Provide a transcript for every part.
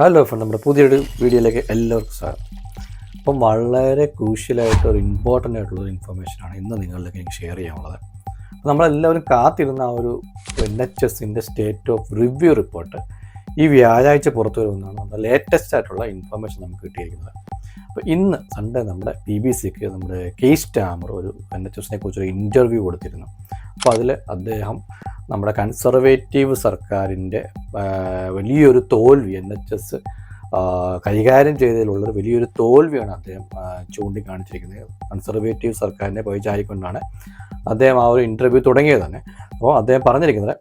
Hello friend നമ്മുടെ പുതിയൊരു വീഡിയോയിലേക്ക് എല്ലാവർക്കും സ്വാഗതം. അപ്പം വളരെ ക്രൂഷ്യലായിട്ട് ഒരു ഇമ്പോർട്ടന്റ് ആയിട്ടുള്ള ഒരു ഇൻഫർമേഷനാണ് ഇന്ന് നിങ്ങളിലേക്ക് എനിക്ക് ഷെയർ ചെയ്യാനുള്ളത്. നമ്മളെല്ലാവരും കാത്തിരുന്ന ആ ഒരു എൻ എച്ച് എസിന്റെ സ്റ്റേറ്റ് ഓഫ് റിവ്യൂ റിപ്പോർട്ട് ഈ വ്യാഴാഴ്ച പുറത്തു വരുമെന്നാണ് നമ്മുടെ ലേറ്റസ്റ്റ് ആയിട്ടുള്ള ഇൻഫർമേഷൻ നമുക്ക് കിട്ടിയിരിക്കുന്നത്. അപ്പോൾ ഇന്ന് സൺഡേ നമ്മുടെ ബി ബി സിക്ക് നമ്മുടെ കേസ് സ്റ്റാമർ ഒരു എൻ എച്ച് എസിനെ കുറിച്ചൊരു ഇന്റർവ്യൂ കൊടുത്തിരുന്നു. അപ്പോൾ അതിൽ അദ്ദേഹം നമ്മുടെ കൺസർവേറ്റീവ് സർക്കാരിന്റെ വലിയൊരു തോൽവി എൻ എച്ച് എസ് കൈകാര്യം ചെയ്തതിലുള്ളൊരു വലിയൊരു തോൽവിയാണ് അദ്ദേഹം ചൂണ്ടിക്കാണിച്ചിരിക്കുന്നത്. കൺസർവേറ്റീവ് സർക്കാരിനെ പോയിച്ചായിക്കൊണ്ടാണ് അദ്ദേഹം ആ ഒരു ഇന്റർവ്യൂ തുടങ്ങിയത് തന്നെ. അപ്പോൾ അദ്ദേഹം പറഞ്ഞിരിക്കുന്നത്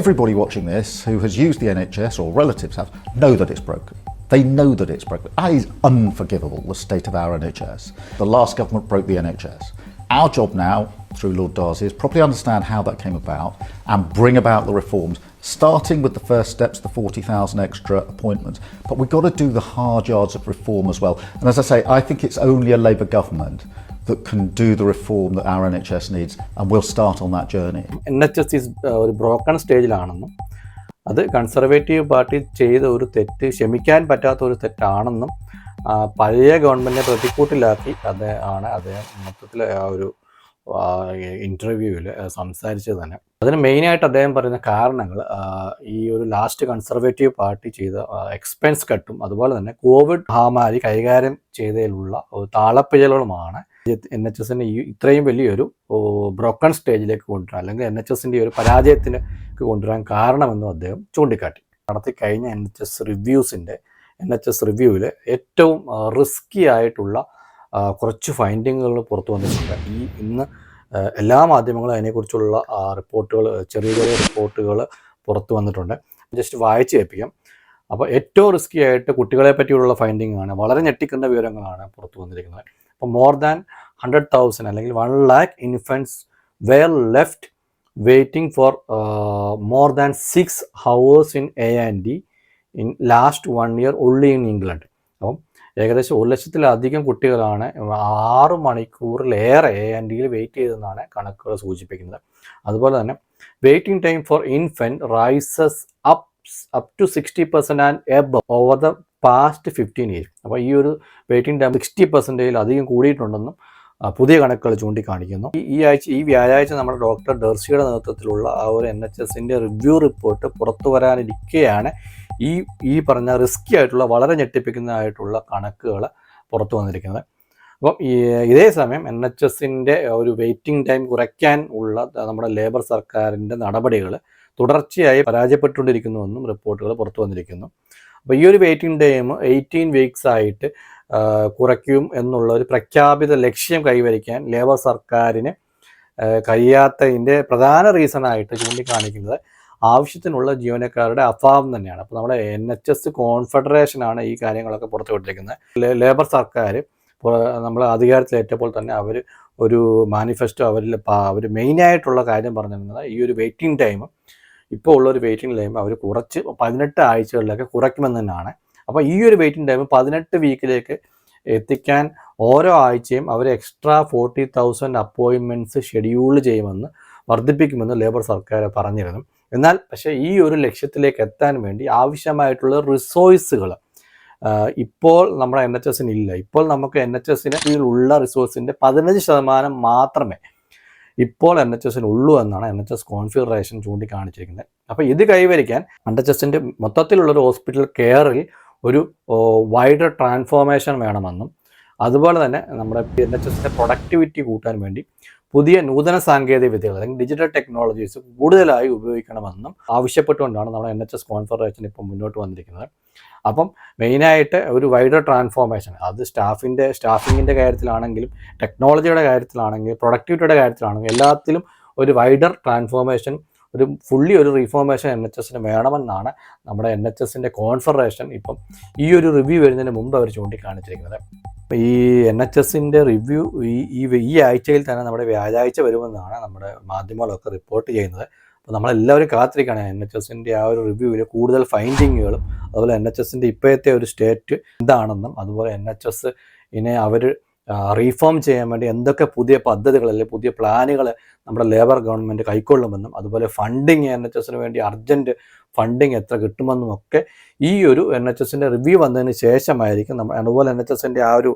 Everybody watching this who has used the NHS or relatives have no that is broken. They know that it's broken. That is unforgivable, the state of our NHS. The last government broke the NHS. Our job now, through Lord Darcy, is properly understand how that came about and bring about the reforms, starting with the first steps, the 40,000 extra appointments. But we've got to do the hard yards of reform as well. And as I say, I think it's only a Labour government that can do the reform that our NHS needs, and we'll start on that journey. NHS is S is ഒരു broken സ്റ്റേജിലാണെന്നും അത് conservative party ചെയ്ത ഒരു തെറ്റ് ക്ഷമിക്കാൻ പറ്റാത്ത ഒരു തെറ്റാണെന്നും പഴയ ഗവൺമെന്റിനെ പ്രതിക്കൂട്ടിലാക്കി അദ്ദേഹം ആണ് അദ്ദേഹം മൊത്തത്തിൽ ആ ഒരു ഇന്റർവ്യൂവിൽ സംസാരിച്ചത് തന്നെ. അതിന് മെയിനായിട്ട് അദ്ദേഹം പറയുന്ന കാരണങ്ങൾ ഈ ഒരു ലാസ്റ്റ് കൺസർവേറ്റീവ് പാർട്ടി ചെയ്ത എക്സ്പെൻസ് കട്ടും അതുപോലെ തന്നെ കോവിഡ് മഹാമാരി കൈകാര്യം ചെയ്തതിലുള്ള താളപ്പിഴലുകളുമാണ് എൻ എച്ച് എസിനെ ഈ ഇത്രയും വലിയൊരു ബ്രോക്കൺ സ്റ്റേജിലേക്ക് കൊണ്ടുവരാൻ അല്ലെങ്കിൽ എൻ എച്ച് എസിന്റെ ഒരു പരാജയത്തിന് കൊണ്ടുവരാൻ കാരണമെന്നും അദ്ദേഹം ചൂണ്ടിക്കാട്ടി. നടത്തി കഴിഞ്ഞ എൻ എച്ച് എസ് റിവ്യൂസിന്റെ എൻ എച്ച് എസ് റിവ്യൂവിൽ ഏറ്റവും റിസ്കി ആയിട്ടുള്ള കുറച്ച് ഫൈൻഡിങ്ങുകൾ പുറത്തു വന്നിട്ടുണ്ട്. ഈ ഇന്ന് എല്ലാ മാധ്യമങ്ങളും അതിനെക്കുറിച്ചുള്ള റിപ്പോർട്ടുകൾ ചെറിയ ചെറിയ റിപ്പോർട്ടുകൾ പുറത്തു വന്നിട്ടുണ്ട്. ജസ്റ്റ് വായിച്ച് കേൾപ്പിക്കാം. അപ്പോൾ ഏറ്റവും റിസ്കി ആയിട്ട് കുട്ടികളെ പറ്റിയുള്ള ഫൈൻഡിങ് ആണ് വളരെ ഞെട്ടിക്കുന്ന വിവരങ്ങളാണ് പുറത്തു വന്നിരിക്കുന്നത്. അപ്പോൾ മോർ ദാൻ ഹൺഡ്രഡ് തൗസൻഡ് അല്ലെങ്കിൽ one lakh infants were left waiting for more than six hours in A and D in last one year only in England ഏകദേശം ഒരു ലക്ഷത്തിലധികം കുട്ടികളാണ് ആറ് മണിക്കൂറിലേറെ എ ആൻഡ് ഡിയിൽ വെയിറ്റ് ചെയ്തെന്നാണ് കണക്കുകൾ സൂചിപ്പിക്കുന്നത്. അതുപോലെ തന്നെ waiting time for infant rises up up to sixty percent and ebb over the past fifteen years അപ്പോൾ ഈ ഒരു വെയിറ്റിംഗ് ടൈം സിക്സ്റ്റി പെർസെന്റേജിൽ അധികം കൂടിയിട്ടുണ്ടെന്നും പുതിയ കണക്കുകൾ ചൂണ്ടിക്കാണിക്കുന്നു. ഈ ആഴ്ച ഈ വ്യാഴാഴ്ച നമ്മുടെ ഡോക്ടർ ഡെർസിയുടെ നേതൃത്വത്തിലുള്ള ആ ഒരു എൻ എച്ച് എസിന്റെ റിവ്യൂ റിപ്പോർട്ട് പുറത്തു വരാനിരിക്കെയാണ് ഈ ഈ പറഞ്ഞ റിസ്കി ആയിട്ടുള്ള വളരെ ഞെട്ടിപ്പിക്കുന്നതായിട്ടുള്ള കണക്കുകൾ പുറത്തു വന്നിരിക്കുന്നത്. അപ്പം ഇതേ സമയം എൻ എച്ച് എസിന്റെ ഒരു വെയിറ്റിംഗ് ടൈം കുറയ്ക്കാൻ ഉള്ള നമ്മുടെ ലേബർ സർക്കാരിന്റെ നടപടികൾ തുടർച്ചയായി പരാജയപ്പെട്ടുകൊണ്ടിരിക്കുന്നുവെന്നും റിപ്പോർട്ടുകൾ പുറത്തു വന്നിരിക്കുന്നു. അപ്പോൾ ഈ ഒരു വെയിറ്റിംഗ് ടൈം എയ്റ്റീൻ വീക്സ് ആയിട്ട് കുറയ്ക്കും എന്നുള്ള ഒരു പ്രഖ്യാപിത ലക്ഷ്യം കൈവരിക്കാൻ ലേബർ സർക്കാരിന് കഴിയാത്തതിന്റെ പ്രധാന റീസണായിട്ട് ചൂണ്ടിക്കാണിക്കുന്നത് ആവശ്യത്തിനുള്ള ജീവനക്കാരുടെ അഭാവം തന്നെയാണ്. അപ്പോൾ നമ്മുടെ എൻ എച്ച് എസ് കോൺഫെഡറേഷനാണ് ഈ കാര്യങ്ങളൊക്കെ പുറത്തുവിട്ടിരിക്കുന്നത്. ലേബർ സർക്കാർ നമ്മൾ അധികാരത്തിലേറ്റപ്പോൾ തന്നെ അവർ ഒരു മാനിഫെസ്റ്റോ അവരിൽ അവർ മെയിനായിട്ടുള്ള കാര്യം പറഞ്ഞിരുന്നത് ഈ ഒരു വെയിറ്റിംഗ് ടൈം ഇപ്പോൾ ഉള്ള ഒരു വെയിറ്റിംഗ് ടൈം അവർ കുറച്ച് പതിനെട്ട് ആഴ്ചകളിലൊക്കെ കുറയ്ക്കുമെന്ന് തന്നെയാണ്. അപ്പോൾ ഈ ഒരു വെയിറ്റിംഗ് ടൈം പതിനെട്ട് വീക്കിലേക്ക് എത്തിക്കാൻ ഓരോ ആഴ്ചയും അവർ extra forty thousand appointments schedule ചെയ്യുമെന്ന് വർദ്ധിപ്പിക്കുമെന്ന് ലേബർ സർക്കാർ പറഞ്ഞിരുന്നു. എന്നാൽ പക്ഷേ ഈ ഒരു ലക്ഷ്യത്തിലേക്ക് എത്താൻ വേണ്ടി ആവശ്യമായിട്ടുള്ള റിസോഴ്സുകൾ ഇപ്പോൾ നമ്മുടെ എൻ എച്ച് എസിന് ഇല്ല. ഇപ്പോൾ നമുക്ക് എൻ എച്ച് എസിന് ഉള്ള റിസോഴ്സിന്റെ പതിനഞ്ച് ശതമാനം മാത്രമേ ഇപ്പോൾ എൻ എച്ച് എസിന് ഉള്ളൂ എന്നാണ് എൻ എച്ച് എസ് കോൺഫിഗറേഷൻ ചൂണ്ടിക്കാണിച്ചിരിക്കുന്നത്. അപ്പോൾ ഇത് കൈവരിക്കാൻ എൻ എച്ച് എസിന്റെ മൊത്തത്തിലുള്ളൊരു ഹോസ്പിറ്റൽ കെയറിൽ ഒരു വൈഡർ ട്രാൻസ്ഫോർമേഷൻ വേണമെന്നും അതുപോലെ തന്നെ നമ്മുടെ എൻ എച്ച് എസിന്റെ പ്രൊഡക്ടിവിറ്റി കൂട്ടാൻ വേണ്ടി പുതിയ നൂതന സാങ്കേതിക വിദ്യകൾ അല്ലെങ്കിൽ ഡിജിറ്റൽ ടെക്നോളജീസ് കൂടുതലായി ഉപയോഗിക്കണമെന്നും ആവശ്യപ്പെട്ടുകൊണ്ടാണ് നമ്മുടെ എൻ എച്ച് എസ് കോൺഫെഡറേഷൻ ഇപ്പം മുന്നോട്ട് വന്നിരിക്കുന്നത്. അപ്പം മെയിനായിട്ട് ഒരു വൈഡർ ട്രാൻസ്ഫോർമേഷൻ അത് സ്റ്റാഫിന്റെ സ്റ്റാഫിങ്ങിന്റെ കാര്യത്തിലാണെങ്കിലും ടെക്നോളജിയുടെ കാര്യത്തിലാണെങ്കിലും പ്രൊഡക്ടിവിറ്റിയുടെ കാര്യത്തിലാണെങ്കിലും എല്ലാത്തിലും ഒരു വൈഡർ ട്രാൻസ്ഫോർമേഷൻ ഒരു ഫുള്ളി ഒരു റീഫോർമേഷൻ എൻ എച്ച് എസിന് വേണമെന്നാണ് നമ്മുടെ എൻ എച്ച് എസിന്റെ കോൺഫെഡറേഷൻ ഇപ്പം ഈ ഒരു റിവ്യൂ വരുന്നതിന് മുമ്പ് അവർ ചൂണ്ടിക്കാണിച്ചിരിക്കുന്നത്. ഈ എൻ എച്ച് എസിന്റെ റിവ്യൂ ഈ ഈ ആഴ്ചയിൽ തന്നെ നമ്മുടെ വ്യാഴാഴ്ച വരുമെന്നാണ് നമ്മുടെ മാധ്യമങ്ങളൊക്കെ റിപ്പോർട്ട് ചെയ്യുന്നത്. അപ്പോൾ നമ്മളെല്ലാവരും കാത്തിരിക്കുകയാണ് എൻ എച്ച് എസിന്റെ ആ ഒരു റിവ്യൂവിൽ കൂടുതൽ ഫൈൻഡിങ്ങുകളും അതുപോലെ എൻ എച്ച് എസിന്റെ ഇപ്പോഴത്തെ ഒരു സ്റ്റേറ്റ് എന്താണെന്നും അതുപോലെ എൻ എച്ച് എസ് ഇനെ അവർ റീഫോം ചെയ്യാൻ വേണ്ടി എന്തൊക്കെ പുതിയ പദ്ധതികൾ അല്ലെങ്കിൽ പുതിയ പ്ലാനുകൾ നമ്മുടെ ലേബർ ഗവൺമെന്റ് കൈക്കൊള്ളുമെന്നും അതുപോലെ ഫണ്ടിങ് എൻ എച്ച് എസിന് വേണ്ടി അർജന്റ് ഫണ്ടിങ് എത്ര കിട്ടുമെന്നും ഒക്കെ ഈ ഒരു എൻ എച്ച് എസിന്റെ റിവ്യൂ വന്നതിന് ശേഷമായിരിക്കും നമ്മൾ അതുപോലെ എൻ എച്ച് എസിന്റെ ആ ഒരു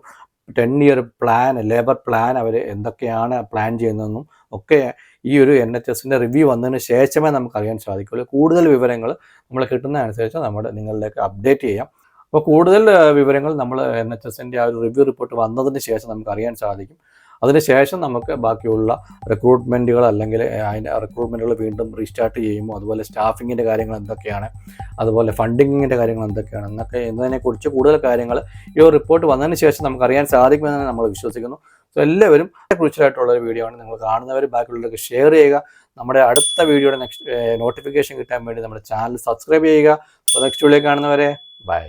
ten year plan Labour plan അവർ എന്തൊക്കെയാണ് പ്ലാൻ ചെയ്യുന്നതെന്നും ഒക്കെ ഈ ഒരു എൻ എച്ച് എസിന്റെ റിവ്യൂ വന്നതിന് ശേഷമേ നമുക്ക് അറിയാൻ സാധിക്കുള്ളൂ. കൂടുതൽ വിവരങ്ങൾ നമ്മൾ കിട്ടുന്നതനുസരിച്ച് നമ്മുടെ നിങ്ങളിലേക്ക് അപ്ഡേറ്റ് ചെയ്യാം. അപ്പോൾ കൂടുതൽ വിവരങ്ങൾ നമ്മൾ എൻ എച്ച് എസിന്റെ ആ ഒരു റിവ്യൂ റിപ്പോർട്ട് വന്നതിന് ശേഷം നമുക്ക് അറിയാൻ സാധിക്കും. അതിനുശേഷം നമുക്ക് ബാക്കിയുള്ള റിക്രൂട്ട്മെന്റുകൾ അല്ലെങ്കിൽ അതിന്റെ റിക്രൂട്ട്മെന്റുകൾ വീണ്ടും റീസ്റ്റാർട്ട് ചെയ്യുമോ? അതുപോലെ സ്റ്റാഫിങ്ങിന്റെ കാര്യങ്ങൾ എന്തൊക്കെയാണ്? അതുപോലെ ഫണ്ടിങ്ങിന്റെ കാര്യങ്ങൾ എന്തൊക്കെയാണ്? എന്നൊക്കെ എന്നതിനെക്കുറിച്ച് കൂടുതൽ കാര്യങ്ങൾ ഈ റിപ്പോർട്ട് വന്നതിന് ശേഷം നമുക്ക് അറിയാൻ സാധിക്കുമെന്ന് നമ്മൾ വിശ്വസിക്കുന്നു. സോ എല്ലാവരും ക്രൂഷ്യലായിട്ടുള്ള ഒരു വീഡിയോ ആണ് നിങ്ങൾ കാണുന്നവർ ബാക്കിയുള്ളവർക്ക് ഷെയർ ചെയ്യുക. നമ്മുടെ അടുത്ത വീഡിയോയുടെ നെക്സ്റ്റ് നോട്ടിഫിക്കേഷൻ കിട്ടാൻ വേണ്ടി നമ്മുടെ ചാനൽ സബ്സ്ക്രൈബ് ചെയ്യുക. സോ നെക്സ്റ്റ് വീഡിയോ കാണുന്നവരെ ബൈ.